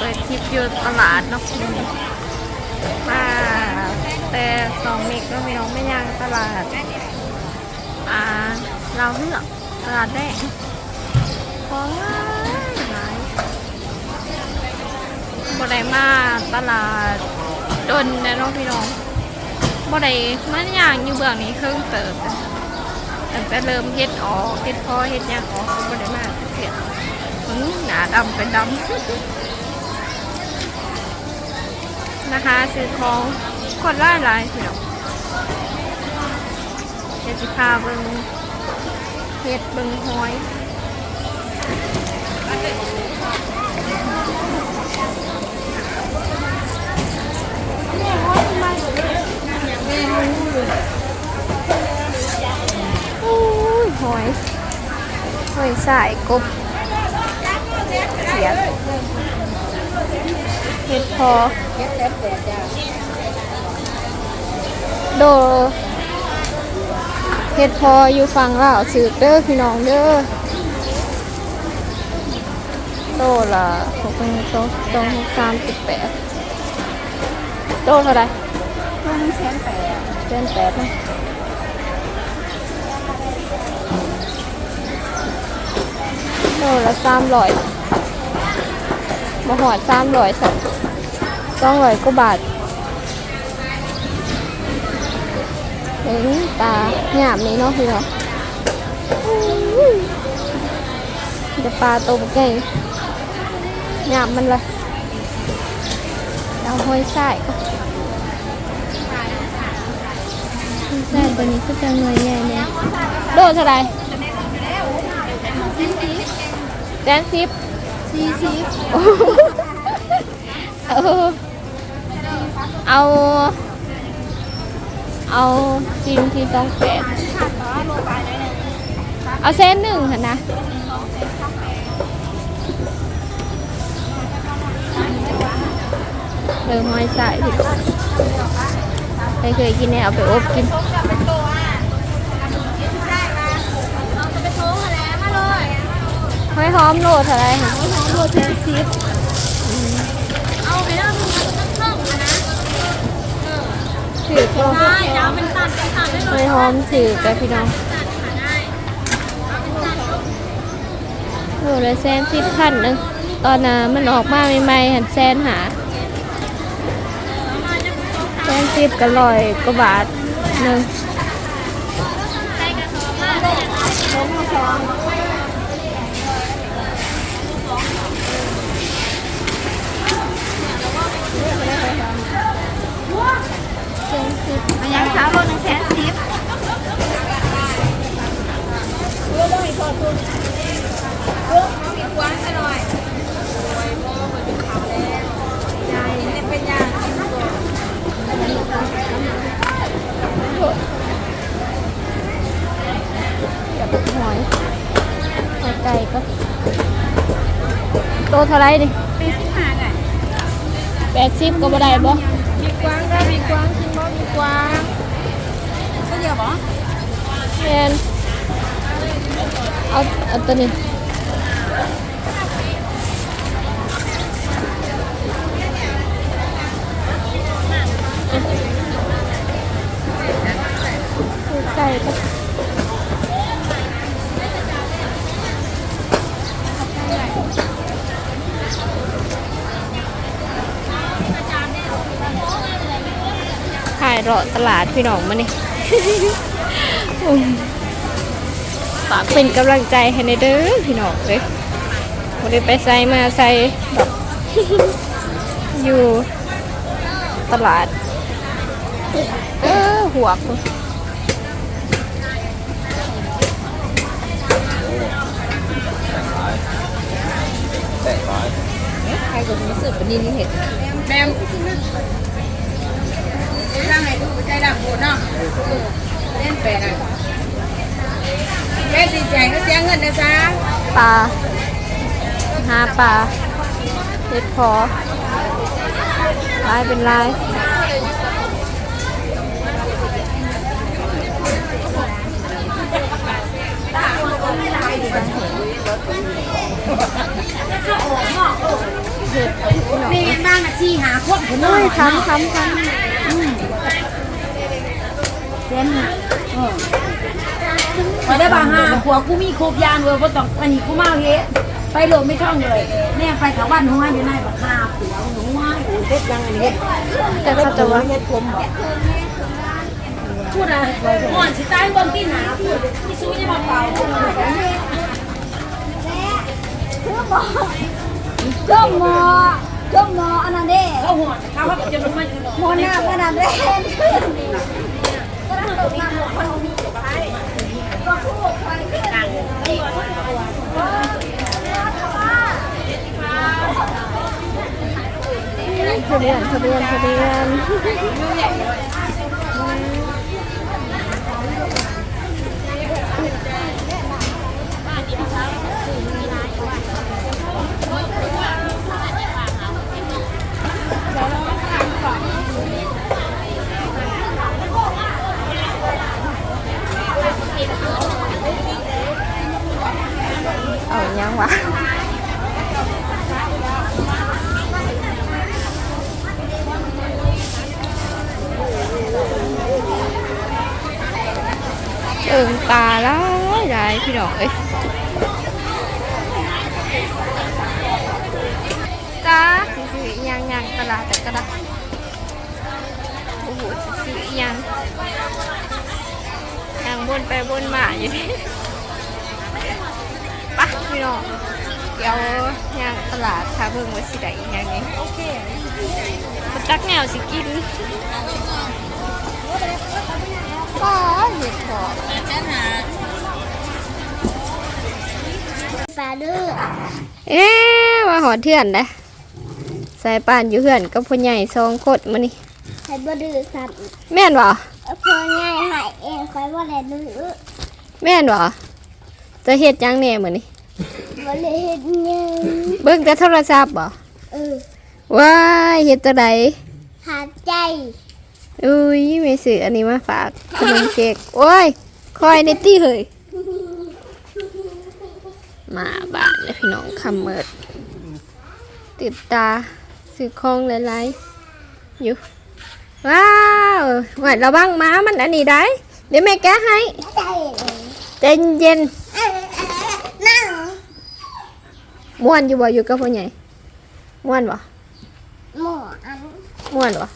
ปิดคลิปอยู่ตลาดเนาะมาแต่สองเมกก็พี่น้องไม่ย่างตลาด อ่า เราเลือกตลาดแรกของหลายหลายบ่ได้มาตลาดดนนะเนาะพี่น้องบ่ได้มาย่างอยู่เบื้องนี้เครื่องเติบแต่เริ่มเฮ็ดออกเฮ็ดพอเฮ็ดย่างออกบ่ได้มาเฮ็ดอืม หนาดำเป็นดำนะคะซื้อของคนล่าหลายพี่น้องเดี๋ยวจะพาเบิงเห็ดเบิงหอยหอยหอยสายกบ ยงเห็ดพอโดเฮ็ดพออยู่ฝั่งลาวสืบเด้อพี่น้องเด้อโตละหกเป็นโตโตหกสามสิบแปดโตเท่าไหร่มันแสนแปดเดือนแปดนะโตละสามร้อย มาหอดสามร้อยสักสองร้อยกว่าบาทเห็นตาหยาบนี้เนาะพี่เนาะอุ้ยจะปลาตัวใหญ่หยาบมันละเอาห้อยใส่ใส่ตัวนี้ก็จะเงยใหญ่เนี่ยโดนเท่าไหรแสนสิบ สี่สิบเออเอาเอาซิมที่ต้องแปดเอาเส้นหนึ่งค่ะนะเริ่มห้อยสายพี่ใครเคยกินเนี่ยเอาไปอบกิน ห้อยหอมโลเท่าไหรคะโลแสนสิบเอาไปแล้วมันต้องเพิ่มนะถือก็ใช่แล้วเป็นตัดเป็นตัดได้เลห้อยยหอมถือแต่พี่น้องโลละแสนสิบพันนึงตอนน่ะมันออกมาใหม่ๆหันแสนหาแป้งสิบก็ร้อยกว่าบาทหนึ่ง ใส่กระสอบมาเลย สองสอง แสนสิบ มันยังสาวโลหนึ่งแสนสิบเรื่องต้องมีคนทุนเรื่องต้องมีกว้างซะหน่อยใจเป็นยัง กับหอยหอยไก่ก็โต เท่าไรดิเป็นสิบห้าไงแปดสิบก็บ่ได้บ่มีกว้างก็มีกว้างกินบ่มีกว้างก็เยอะบ่แมนเอาเอาตัวนี้หอยไก่ก็ขาย เลาะตลาดพี่น้องมานี่ฝากเป็นกำลังใจให้ในเด้อพี่น้องเลยวันนี้ไปใส่มาใส่แบบอยู่ตลาด เออหัวกใครก็มีสืบเป็นนินเห็ดแบมร่างไหนดูใจดำโหดเนาะเล่น แปลน่ะแม่ดีใจก็เสียเงินนะจ๊ะปลาหาปลาเห็ดพอลายเป็นลายเห็ดพี่น้องนี่เห็นบ้างนะชี้หาคนคนน้โอ้อยยคำคำคเส้นเออ พอได้บางหาผัวกูมีครบยานเว้ยบ่ต้องอันนี้กูมาเฮ็ดไปโหลดไม่ช่องเลยแม่ไปแถวบ้านหัวอยู่ในบักคาผัวหนูว่าเฮ็ดยังไงเฮ็ดแต่เขาจะว่าเฮ็ดผมบอกพูดอะไรก่อนสิตายบิ่งที่หนาพูดที่สู้ยังมาเป่าจ้มหมอจ้มหมออันนั้นเด้เขาหัวเขาเขาจะลงมาหมอหน้าขนาดเด้ ทะเบียนทะเบียนทะเบียน วะเอิงตาแล้ายหลายพี่น้องเอ้ยจ้าสิซื้ออิหยังยังตลาดแต่กระดาษโอ้โหสิซื้ออิหยังยังบนไปบนมาอยู่นี่ะพี่น้องเดี๋ยวยังตลาดถ้าเบิ่งว่าสิได้อิหยังไงโอเคจักแนวสิกินป้าเห็ดพอปลาดื้อเอ๊ะว่าหอดเถื่อนนะสายป่านอยู่เถื่อนกับพ่อใหญ่สองคนมานี่ให้บ่ดื้อสัตว์แม่นบ่พอง่ายหายเองคอยบ่ได้ดื้อแม่นบ่จะเฮ็ดหยังแหน่มื้อนี้ บ่ได้เฮ็ดหยังเบิ่งแต่โทรศัพท์บ่เออว้ายเฮ็ดจังไดหาใจอุ้ยแม่ซื้ออันนี้มาฝากขนมเค้กโอ้ยคอยในตี้เฮ้ยมาบ้านเลยพี่น้องคำเมิดติดตาซื้อของหลายๆอยู่ว้าวว่าระวังหม้ามันอันนี้ได้ เดี๋ยวแม่แกะให้ใจเลยใจเย็นเอ้ยนั่ง ม่วนอยู่บ่อยู่กับพ่อใหญ่ม่วนบ่หมออันม่วนบ่